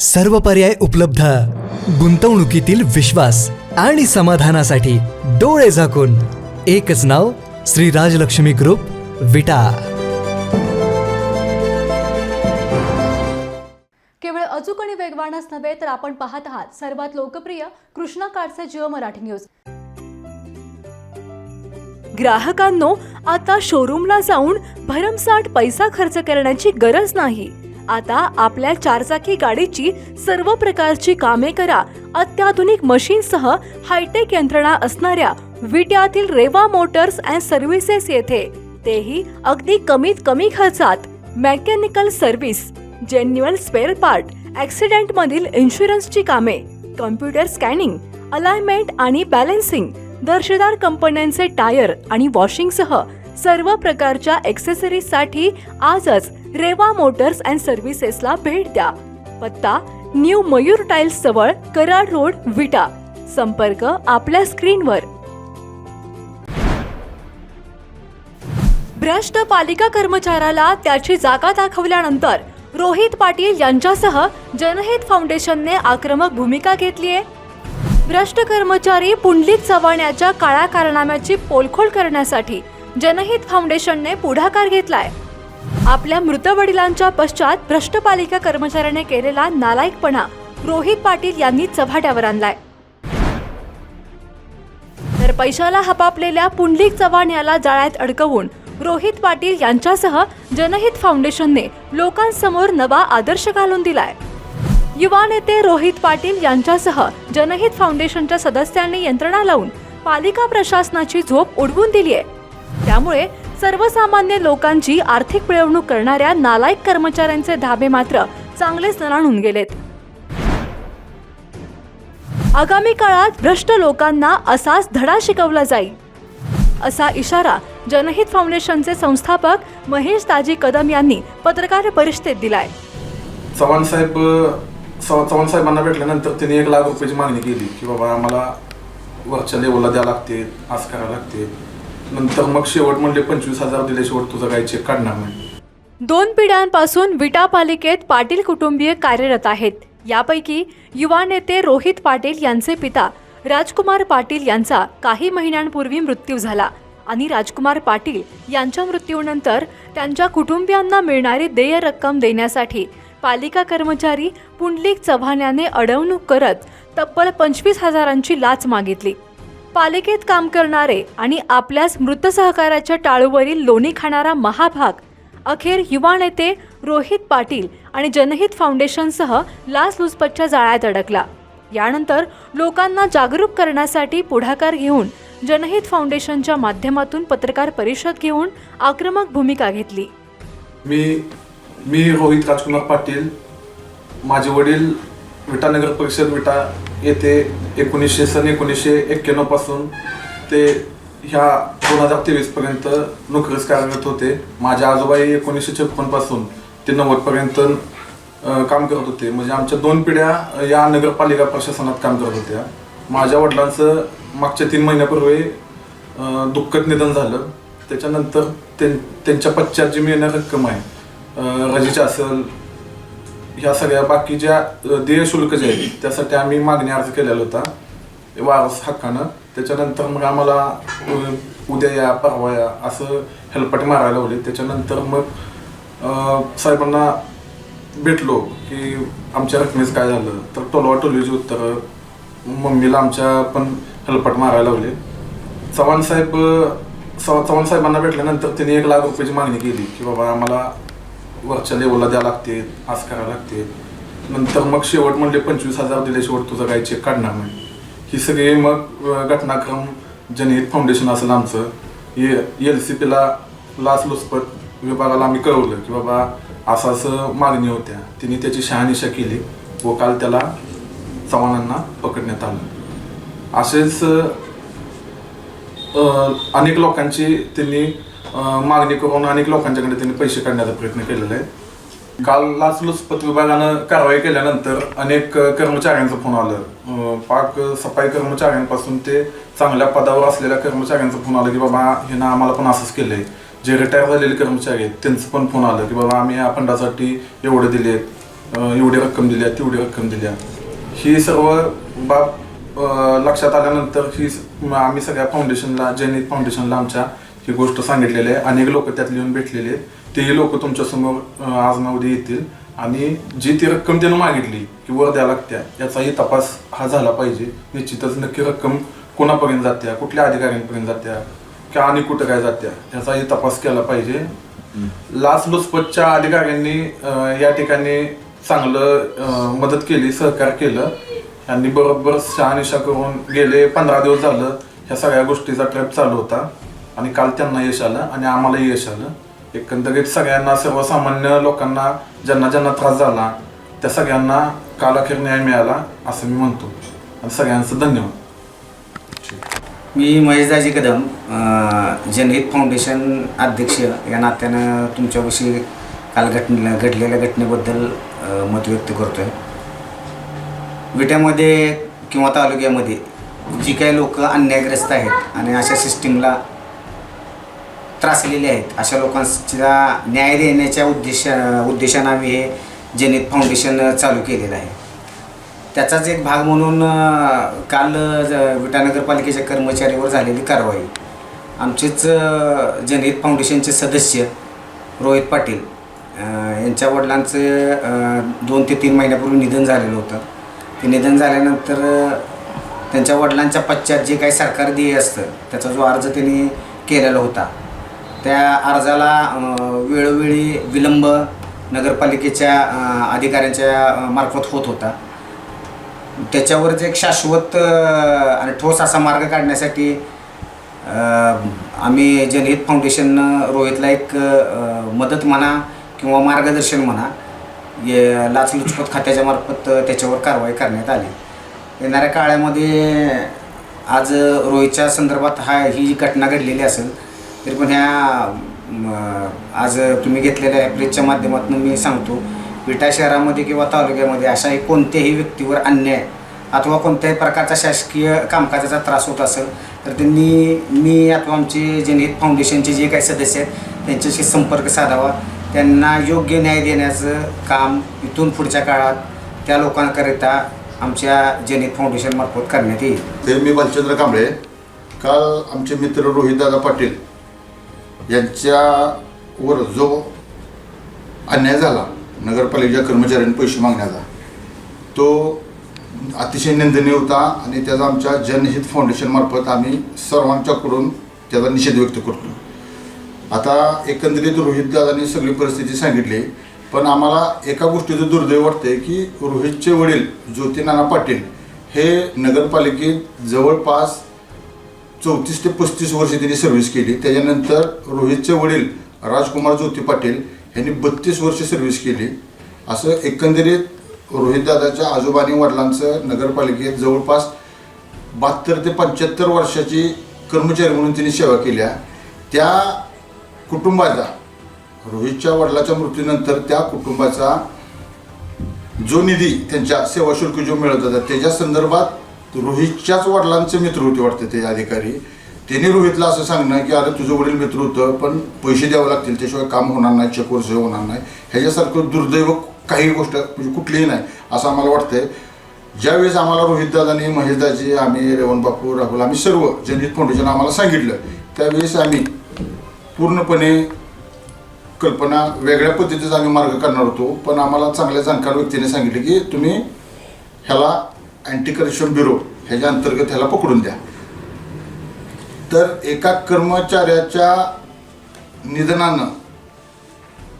सर्व पर्याय उपलब्ध. गुंतवणुकीतील विश्वास आणि समाधानासाठी डोळे झाकून. एकच नाव श्री राजलक्ष्मी ग्रुप विटा. केवळ अचूक आणि वेगवानच नव्हे तर आपण पाहत आहात सर्वात लोकप्रिय कृष्णा कार्डचे जिओ मराठी न्यूज. ग्राहकांनो आता शोरूमला जाऊन भरमसाठ पैसा खर्च करण्याची गरज नाही. आता आपल्या चारचाकी गाडीची सर्व प्रकारची कामे करा. अत्याधुनिक मशीनसह हायटेक यंत्रणा असणाऱ्या विट्यातील रेवा मोटर्स अँड सर्व्हिसेस येथे. तेही अगदी कमीत कमी खर्चात. Mechanical service genuine spare part accident मधील इन्शुरन्सची कामे कम्प्युटर स्कॅनिंग अलाइनमेंट आणि बॅलेन्सिंग दर्जेदार कंपन्यांचे टायर आणि वॉशिंगसह सर्व प्रकारच्या ॲक्सेसरीजसाठी आजच रेवा मोटर्स अँड सर्व्हिसेसला भेट द्या. पत्ता न्यू मयूर टाइल्स जवळ कराड रोड विटा. संपर्क आपल्या स्क्रीनवर भ्रष्ट पालिका कर्मचाऱ्याला त्याची जागा दाखवल्यानंतर रोहित पाटील यांच्यासह जनहित फाउंडेशनने आक्रमक भूमिका घेतली आहे भ्रष्ट कर्मचारी पुंडलिक चव्हाण याच्या काळ्या कारनाम्याची पोलखोल करण्यासाठी जनहित फाउंडेशनने पुढाकार घेतलाय. आपल्या मृत वडिलांच्या पश्चात भ्रष्ट पालिका कर्मचाऱ्याने केलेला नालायकपणा रोहित पाटील यांनी चव्हाट्यावर आणलाय. तर पैशाला हपापलेल्या पुंडलिक चव्हाण याला जाळ्यात अडकवून रोहित पाटील यांच्यासह जनहित फाउंडेशनने लोकांसमोर नवा आदर्श घालून दिलाय. युवा नेते रोहित पाटील यांच्यासह जनहित फाउंडेशनच्या सदस्यांनी यंत्रणा लावून पालिका प्रशासनाची झोप उडवून दिली आहे त्यामुळे सर्वसामान्य लोकांची आर्थिक पिळवणूक करणाऱ्या नालायक कर्मचाऱ्यांचे धाबे मात्र चांगलेच नराणून गेलेत. आगामी काळात भ्रष्ट लोकांना असाच धडा शिकवला जाईल असा इशारा जनहित फाउंडेशनचे संस्थापक महेश ताजी कदम यांनी पत्रकार परिषदेत दिलाय. चव्हाण साहेब चव्हाण साहेबांना भेटल्यानंतर त्यांनी एक लाख रुपयाची मागणी केली की बाबा आम्हाला वरच्या लेवलला द्या लागते आज करावं लागते. नंतर मग शेवट म्हणले पंचवीस हजार दिले शेवट तुझा काही चेक काढणार नाही. दोन पिढ्यांपासून विटा पालिकेत पाटील कुटुंबीय कार्यरत आहेत. यापैकी युवा नेते रोहित पाटील यांचे पिता राजकुमार पाटील यांचा काही महिन्यांपूर्वी मृत्यू झाला. आणि राजकुमार पाटील यांच्या मृत्यूनंतर त्यांच्या कुटुंबियांना मिळणारी देय रक्कम देण्यासाठी पालिका कर्मचारी पुंडलिक चव्हाण याने अडवणूक करत तब्बल पंचवीस हजारांची लाच मागितली. पालिकेत काम करणारे आणि आपल्याच मृत सहकाराच्या टाळूवरील लोणी खाणारा महाभाग अखेर युवा नेते रोहित पाटील आणि जनहित फाउंडेशनसह लाचलुचपतच्या जाळ्यात अडकला. यानंतर लोकांना जागरूक करण्यासाठी पुढाकार घेऊन जनहित फाउंडेशनच्या माध्यमातून पत्रकार परिषद घेऊन आक्रमक भूमिका घेतली. मी मी रोहित राजकुमार पाटील माझे वडील विटा नगर परिषद विटा येथे एकोणीसशे सन एकोणीसशे एक्क्याण्णवपासून ते ह्या दोन हजार तेवीस पर्यंत नोकरीस कार्यरत होते. माझे आजोबाई एकोणीसशे छप्पनपासून ते नव्वद पर्यंत काम करत होते. म्हणजे आमच्या दोन पिढ्या या नगरपालिका प्रशासनात काम करत होत्या. माझ्या वडिलांचं मागच्या तीन महिन्यापूर्वी दुःखद निधन झालं. त्याच्यानंतर त्यां- त्यांच्या पश्चात जी मिळणार रक्कम आहे अं, रजेच्या असेल ह्या सगळ्या बाकीच्या देय शुल्क जे आहे त्यासाठी आम्ही मागणी अर्ज केलेला होता. वारस हक्कानं. त्याच्यानंतर मग आम्हाला उद्या या परवा या असं हेलपाटे मारायला लावले. त्याच्यानंतर मग साहेबांना भेटलो की आमच्या रकमेचं काय झालं? तर टोलवा टोलीची उत्तर मम्मीला आमच्या पण हेलपाट मारायला लावले. चव्हाण साहेब चव्हाण साहेबांना भेटल्यानंतर त्यांनी एक लाख रुपयाची मागणी केली की बाबा आम्हाला वरच्या लेवलला द्यावं लागते आज करावं लागते. नंतर मग शेवट म्हणले पंचवीस हजार दिले शेवट तुझा काही चेक काढणार नाही. ही सगळी मग घटनाक्रम जनहित फाउंडेशन असेल आमचं. एल सी पीला लाच विभागाला आम्ही कळवलं की बाबा असं असं मागणी होत्या. तिने त्याची शहानिशा केली व काल त्याला चव्हाणांना पकडण्यात आलं. असेच अनेक लोकांची त्यांनी मागणी करून अनेक लोकांच्याकडे त्यांनी पैसे काढण्याचा प्रयत्न केलेला आहे. काल लाचलुचपत विभागानं कारवाई केल्यानंतर अनेक कर्मचाऱ्यांचं फोन आलं. पाक सफाई कर्मचाऱ्यांपासून ते चांगल्या पदावर असलेल्या कर्मचाऱ्यांचं फोन आलं की बाबा हे ना आम्हाला पण असंच केलं आहे जे रिटायर झालेले कर्मचारी आहेत त्यांचं पण फोन आलं की बाबा आम्ही या फंडासाठी एवढे दिले एवढी रक्कम दिली आहे तेवढी रक्कम दिली आहे. ही सर्व बाब लक्षात आल्यानंतर ही स- आम्ही सगळ्या फाउंडेशनला जैनित फाउंडेशनला आमच्या ही गोष्ट सांगितलेली आहे. अनेक लोक त्यात लिहून भेटलेले आहेत. तेही लोक तुमच्यासमोर आज ना उद्या येतील. आणि जी ती रक्कम त्यानं मागितली की वर द्या लागत्या याचाही तपास हा झाला पाहिजे. निश्चितच नक्की रक्कम कोणापर्यंत जात्या कुठल्या अधिकाऱ्यांपर्यंत जात्या किंवा आणि कुठं काय जात्या याचाही तपास केला पाहिजे. लाचलुचपतच्या अधिकाऱ्यांनी अं, या ठिकाणी चांगलं मदत केली सहकार्य केलं. यांनी बरोबर शहानिशा करून गेले पंधरा दिवस झालं. ह्या सगळ्या गोष्टीचा ट्रॅप चालू होता. आणि काल त्यांना यश आलं आणि आम्हालाही यश आलं. एकंदरीत सगळ्यांना सर्वसामान्य लोकांना ज्यांना ज्यांना त्रास झाला त्या सगळ्यांना काल अखेर न्याय मिळाला असं मी म्हणतो. आणि सगळ्यांचं धन्यवाद. मी महेशदाजी कदम जनहित फाउंडेशन अध्यक्ष. या नात्यानं तुमच्याविषयी काल घटने घडलेल्या घटनेबद्दल मत व्यक्त करतो आहे विट्यामध्ये किंवा तालुक्यामध्ये जी काही लोक अन्यायग्रस्त आहेत आणि अशा सिस्टीमला त्रासलेले आहेत. अशा लोकांचा न्याय देण्याच्या उद्देश उद्देशानं आम्ही हे जनहित फाउंडेशन चालू केलेलं आहे. त्याचाच एक भाग म्हणून काल ज- विटा कर्मचारीवर झालेली कारवाई. आमचेच जनहित फाउंडेशनचे सदस्य रोहित पाटील यांच्या वडिलांचं दोन ते तीन महिन्यापूर्वी निधन झालेलं होतं. ते निधन झाल्यानंतर त्यांच्या वडिलांच्या पश्चात जे काही सरकार ध्येय असतं त्याचा जो अर्ज त्यांनी केलेला होता त्या अर्जाला वेळोवेळी विलंब नगरपालिकेच्या अधिकाऱ्यांच्या मार्फत होत होता. त्याच्यावरच एक शाश्वत आणि ठोस असा मार्ग काढण्यासाठी आम्ही जनहित फाउंडेशननं रोहितला एक मदत म्हणा किंवा मार्गदर्शन म्हणा ये लाचलुचपत खात्याच्या मार्फत त्याच्यावर कारवाई करण्यात आली. येणाऱ्या काळामध्ये आज रोहितच्या संदर्भात हा ही जी घटना घडलेली असेल तरी पण ह्या आज तुम्ही घेतलेल्या या प्रेसच्या माध्यमातून मी सांगतो विटा शहरामध्ये किंवा तालुक्यामध्ये अशाही कोणत्याही व्यक्तीवर अन्याय अथवा कोणत्याही प्रकारचा शासकीय कामकाजाचा त्रास होत असेल तर त्यांनी मी अथवा आमचे जनहित फाउंडेशनचे जे काही सदस्य आहेत त्यांच्याशी संपर्क साधावा. त्यांना योग्य न्याय देण्याचं काम इथून पुढच्या काळात त्या लोकांकरिता आमच्या जनहित फाउंडेशनमार्फत करण्यात येईल. ते मी भालचंद्र कांबळे. काल आमचे मित्र रोहितदादा पाटील यांच्यावर जो अन्याय झाला नगरपालिकेच्या कर्मचाऱ्यांनी पैसे मागण्याचा तो अतिशय निंदनीय होता आणि त्याचा आमच्या जनहित फाउंडेशनमार्फत आम्ही सर्वांच्याकडून त्याचा निषेध व्यक्त करतो. आता एकंदरीत रोहितदादांनी सगळी परिस्थिती सांगितली पण आम्हाला एका गोष्टीचं दुर्दैव वाटतंय की रोहितचे वडील ज्योतिनाना पाटील हे नगरपालिकेत जवळपास चौतीस ते पस्तीस वर्ष त्यांनी सर्व्हिस केली. त्याच्यानंतर रोहितचे वडील राजकुमार ज्योती पाटील यांनी बत्तीस वर्ष सर्व्हिस केली. असं एकंदरीत रोहितदादाच्या आणि वडिलांचं नगरपालिकेत जवळपास बहात्तर ते पंच्याहत्तर वर्षाची कर्मचारी म्हणून त्यांनी सेवा केल्या. त्या कुटुंबाचा रोहितच्या वडिलाच्या मृत्यूनंतर त्या कुटुंबाचा जो निधी त्यांच्या सेवा शुल्क जो मिळत होता त्याच्या संदर्भात रोहितच्याच वडिलांचे मित्र होते वाटते ते अधिकारी. त्यांनी रोहितला असं सांगणं की अरे तुझं वडील मित्र होतं पण पैसे द्यावे लागतील त्याशिवाय काम होणार नाही चेकवर होणार नाही. ह्याच्यासारखं दुर्दैव काही गोष्ट म्हणजे कुठलीही नाही असं आम्हाला वाटतंय. ज्यावेळेस आम्हाला रोहितदादांनी महेशदाजी आम्ही रेवण बापू राहुल आम्ही सर्व जनहित फाउंडेशन आम्हाला सांगितलं त्यावेळेस आम्ही पूर्णपणे कल्पना वेगळ्या पद्धतीचा आम्ही मार्ग करणार होतो पण आम्हाला चांगल्या जाणकार व्यक्तीने सांगितले की तुम्ही ह्याला अँटी करप्शन ब्युरो ह्याच्या अंतर्गत ह्याला पकडून द्या. तर एका कर्मचाऱ्याच्या निधनानं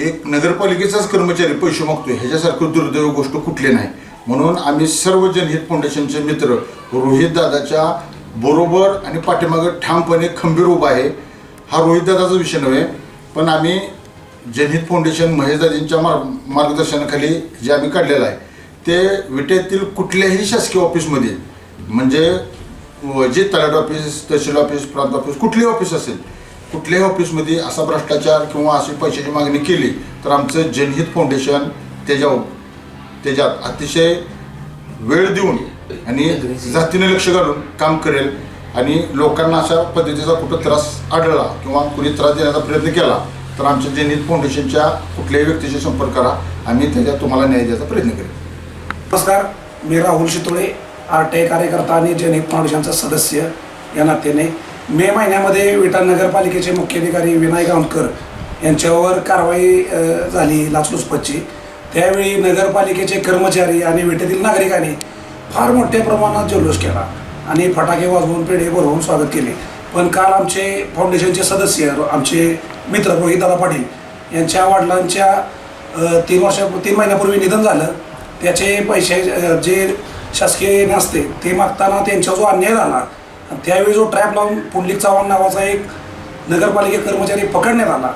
एक नगरपालिकेचाच कर्मचारी पैसे मागतोय. ह्याच्यासारखं दुर्दैव गोष्ट कुठली नाही. म्हणून आम्ही सर्व जनहित फाउंडेशनचे मित्र रोहित दादाच्या बरोबर आणि पाठीमागं ठामपणे खंबीर उभा आहे. हा रोहित दादाचा विषय नव्हे पण आम्ही जनहित फाउंडेशन महेशदाजींच्या मार्ग मार्गदर्शनाखाली जे आम्ही काढलेलं आहे ते विटेतील कुठल्याही शासकीय ऑफिसमध्ये म्हणजे जे तलाट ऑफिस तहसील ऑफिस प्रांत ऑफिस कुठलेही ऑफिस असेल कुठल्याही ऑफिसमध्ये असा भ्रष्टाचार किंवा अशी पैशाची मागणी केली तर आमचं जनहित फाउंडेशन त्याच्या त्याच्यात अतिशय वेळ देऊन आणि जातीने लक्ष घालून काम करेल आणि लोकांना अशा पद्धतीचा कुठं त्रास आढळला किंवा कुणी त्रास देण्याचा प्रयत्न केला तर आमच्या जनहित फाउंडेशनच्या कुठल्याही व्यक्तीशी संपर्क करा. आम्ही त्याच्यात तुम्हाला न्याय द्यायचा प्रयत्न करेल नमस्कार मी Rahul Shitole R T I कार्यकर्ता आणि जनहित फाउंडेशनचा सदस्य. या नात्याने मे महिन्यामध्ये विटा नगरपालिकेचे मुख्याधिकारी विनायक गावणकर यांच्यावर कारवाई झाली लाचलुचपतची त्यावेळी नगरपालिकेचे कर्मचारी आणि विटेतील नागरिकांनी फार मोठ्या प्रमाणात जल्लोष केला आणि फटाके वाजवून पेढे भरवून स्वागत केले. पण काल आमचे फाउंडेशनचे सदस्य आमचे मित्र रोहितदादा पाटील यांच्या वडिलांच्या तीन वर्षा तीन महिन्यापूर्वी निधन झालं. त्याचे पैसे जे शासकीय नसते ते मागताना त्यांचा जो अन्याय झाला त्यावेळी जो ट्रॅप लावून पुंडलिक चव्हाण नावाचा एक नगरपालिका कर्मचारी पकडण्यात आला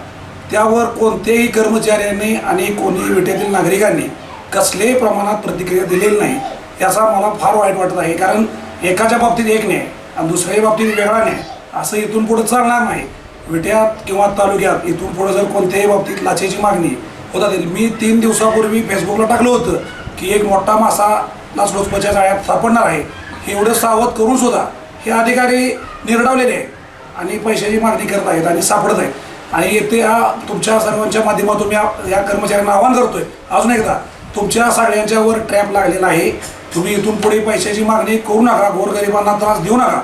त्यावर कोणत्याही कर्मचाऱ्यांनी आणि कोणी विट्यातील नागरिकांनी कसल्याही प्रमाणात प्रतिक्रिया दिलेली नाही याचा मला फार वाईट वाटत आहे. कारण एकाच्या बाबतीत एक नाही आणि दुसऱ्याही बाबतीत वेगळा नाही असं इथून पुढे चालणार नाही. विट्यात किंवा तालुक्यात इथून पुढे जर कोणत्याही बाबतीत लाचेची मागणी होत असेल मी तीन दिवसापूर्वी फेसबुकला टाकलं होतं की एक मोठा मासा लाचलुचपतच्या जाळ्यात सापडणार आहे. हे एवढं सावध करून सुद्धा हे अधिकारी निर्डावलेले आहेत आणि पैशाची मागणी करत आहेत आणि सापडत आहेत. आणि येथे हा तुमच्या सर्वांच्या माध्यमातून मी या- कर्मचाऱ्यांना आवाहन करतोय. अजून एकदा तुमच्या सगळ्यांच्यावर ट्रॅप लागलेला आहे. तुम्ही इथून पुढे पैशाची मागणी करू नका गोरगरिबांना त्रास देऊ नका.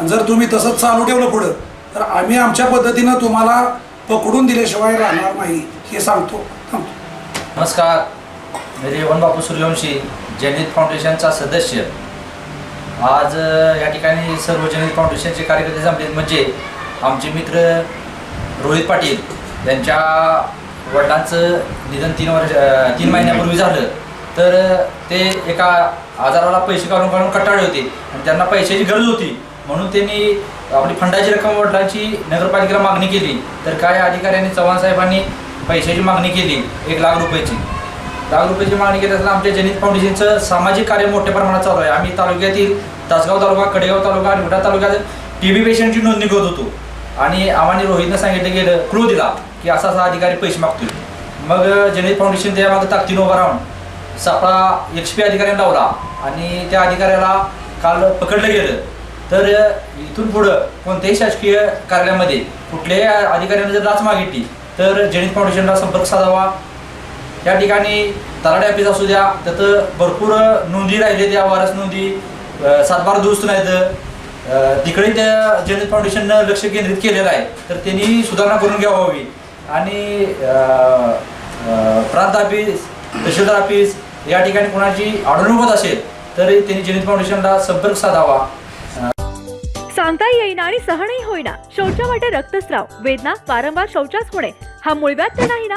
आणि जर तुम्ही तसंच चालू ठेवलं पुढं तर आम्ही आमच्या पद्धतीनं तुम्हाला पकडून दिल्याशिवाय राहणार नाही हे सांगतो. थांबतो नमस्कार. रेवण बापू सूर्यवंशी जनहित फाउंडेशनचा सदस्य. आज या ठिकाणी सर्व जनहित फाउंडेशनचे कार्यकर्ते जमलेत. म्हणजे आमचे मित्र रोहित पाटील यांच्या वडिलांचं निधन तीन वर्ष तीन महिन्यापूर्वी झालं. तर ते एका आजाराला पैसे काढून काढून कटाळले होते आणि त्यांना पैशाची गरज होती. म्हणून त्यांनी आपली फंडाची रक्कम वडिलांची नगरपालिकेला मागणी केली. तर काय अधिकाऱ्यांनी चव्हाण साहेबांनी पैशाची मागणी केली? एक लाख रुपयाची. दहा रुपयाची मागणी केली असताना आमच्या जनित फाउंडेशनचं सामाजिक कार्य मोठ्या प्रमाणात चालू आहे. आम्ही तालुक्यातील तासगाव तालुका कडेगाव तालुका आणि विटा तालुक्यात टी बी पेशंटची नोंदणी करत होतो. आणि आम्हाला रोहितनं सांगितलं गेलं क्लू दिला की असा असा अधिकारी पैसे मागतोय. मग जनित फाउंडेशन त्यामागं ताकदीनं उभा राहून सापळा एच पी अधिकाऱ्याने लावला. आणि त्या अधिकाऱ्याला काल पकडलं गेलं. तर इथून पुढं कोणत्याही शासकीय कार्यालयामध्ये कुठल्याही अधिकाऱ्याने जर लाच मागितली तर जनित फाउंडेशनला संपर्क साधावा या ठिकाणी तलाठी ऑफिस असू द्या त्याचं भरपूर नोंदी राहिले त्या वारस नोंदी. सातबार दुरुस्त नाहीत. तिकडे त्या जनता फाउंडेशननं लक्ष केंद्रित केलेलं आहे. तर त्यांनी सुधारणा करून घ्यावी आणि प्रांत ऑफिस तहसीलदार ऑफिस या ठिकाणी कोणाची आढळून होत असेल तर त्यांनी जनता फाउंडेशनला संपर्क साधावा. सांगता येईना आणि सहनही होईना. शौचावाटे रक्तस्राव. वेदना वारंवार शौचास होणे. हा मुळव्याध तर नाही ना?